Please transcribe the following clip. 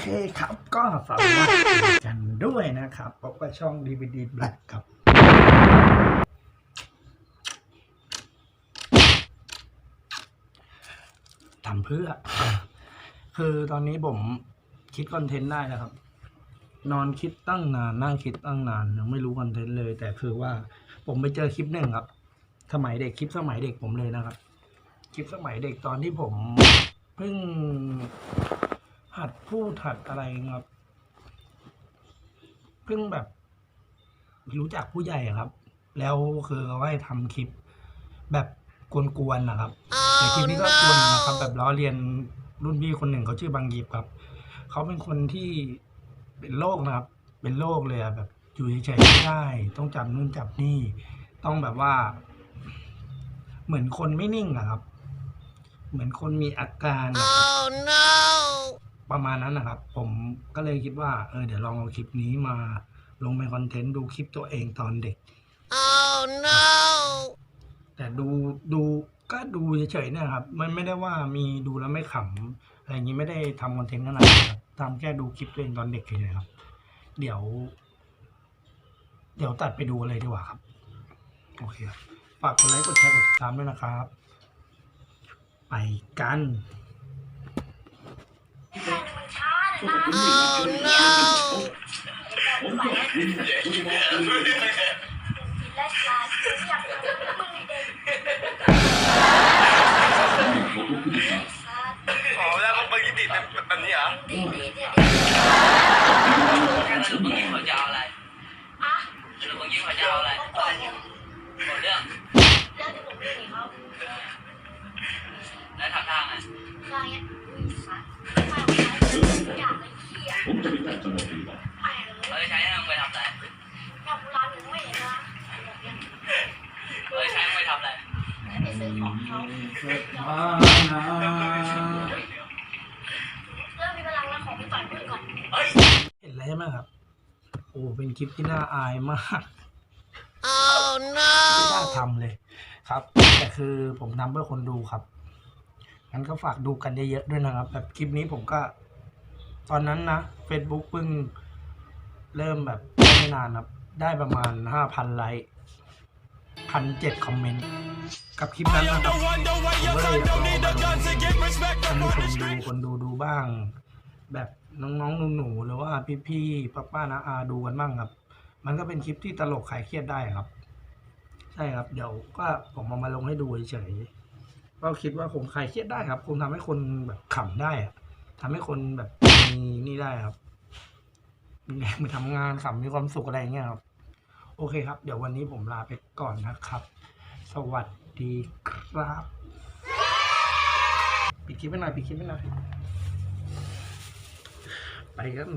เคครับก็สวัสดีกันด้วยนะครับพบกับช่อง DVD Black ครับทำเพื่อ คือตอนนี้ผมคิดคอนเทนต์ได้แล้วครับ นอนคิดตั้งนาน นั่งคิดตั้งนานยังไม่รู้คอนเทนต์เลย แต่คือว่าผมไปเจอคลิปหนึ่งครับ สมัยเด็กคลิปสมัยเด็กผมเลยนะครับ คลิปสมัยเด็กตอนที่ผมเพิ่ง หัดพูดหัดอะไรครับเพิ่งแบบ รู้จักผู้ใหญ่ครับ แล้วคือเขาให้ทำคลิป แบบกวนๆนะครับแต่คลิปนี้ก็กวนนะครับ แบบล้อเลียนรุ่นพี่คนหนึ่งเขาชื่อบางยิบครับ เขาเป็นคนที่เป็นโรคนะครับ เป็นโรคเลยอะแบบอยู่เฉยๆไม่ได้ ต้องจับนู่นจับนี่ ต้องแบบว่า เหมือนคนไม่นิ่งอะครับ เหมือนคนมีอาการ Oh no! ประมาณนั้นนะครับ ผมก็เลยคิดว่าเออเดี๋ยวลองเอาคลิปนี้มาลงเป็นคอนเทนต์ดูคลิปตัวเองตอนเด็ก Oh no! แต่ดูดูก็ดูเฉยๆเนี่ยครับ มันไม่ได้ว่ามีดูแล้วไม่ขำอะไรอย่างนี้ไม่ได้ทำคอนเทนต์ขนาดนั้นครับทำแค่ดูคลิปตัวเองตอนเด็กเฉยๆครับ เดี๋ยว เดี๋ยวตัดไปดูเลยดีกว่าครับ โอเคครับฝากกดไลค์กดแชร์กดติดตามด้วยนะครับ ไปกัน Oh no! อ๋อแล้วก็ไปกินติดแบบนี้เหรอแค่สรุปเมื่อกี้เขาจะเอาอะไรสรุปเมื่อกี้เขาจะเอาอะไรหมดเรื่องแล้วทำท่าไงเราจะใช้ให้มึงไปทำอะไรเราจะใช้ให้มึงไปทำอะไรเห็นแล้วใช่ไหมครับ โอ้ เป็นคลิปที่น่าอายมาก Oh ไม่น่า no! ทำเลยครับ แต่คือผมทำเพื่อคนดูครับงั้นก็ฝากดูกันเยอะๆด้วยนะครับ แบบคลิปนี้ผมก็ ตอนนั้นนะ Facebook เพิ่งเริ่มแบบไม่นานครับ ได้ประมาณห้าพันไลค์พันเจ็ดคอมเมนต์กับคลิปนั้นนะครับผมก็เลยอยากลองมาลงท่านผู้ชมดูคนดูดูบ้าง แบบน้องๆหนูๆหรือว่าพี่ๆป้าๆนะอาดูกันบ้างครับ มันก็เป็นคลิปที่ตลกขายเครียดได้ครับ ใช่ครับ เดี๋ยวก็ผมเอามาลงให้ดูเฉยๆก็คิดว่าคงคลายเครียดได้ครับ คงทำให้คนแบบขำได้อะ ทำให้คนแบบมีนี่ได้ครับมีแรงไปทำงานขับมีความสุขอะไรอย่างเงี้ยครับ โอเคครับ เดี๋ยววันนี้ผมลาไปก่อนนะครับ สวัสดีครับ ปิดคลิปไปหน่อยปิดคลิปไปหน่อยไปกัน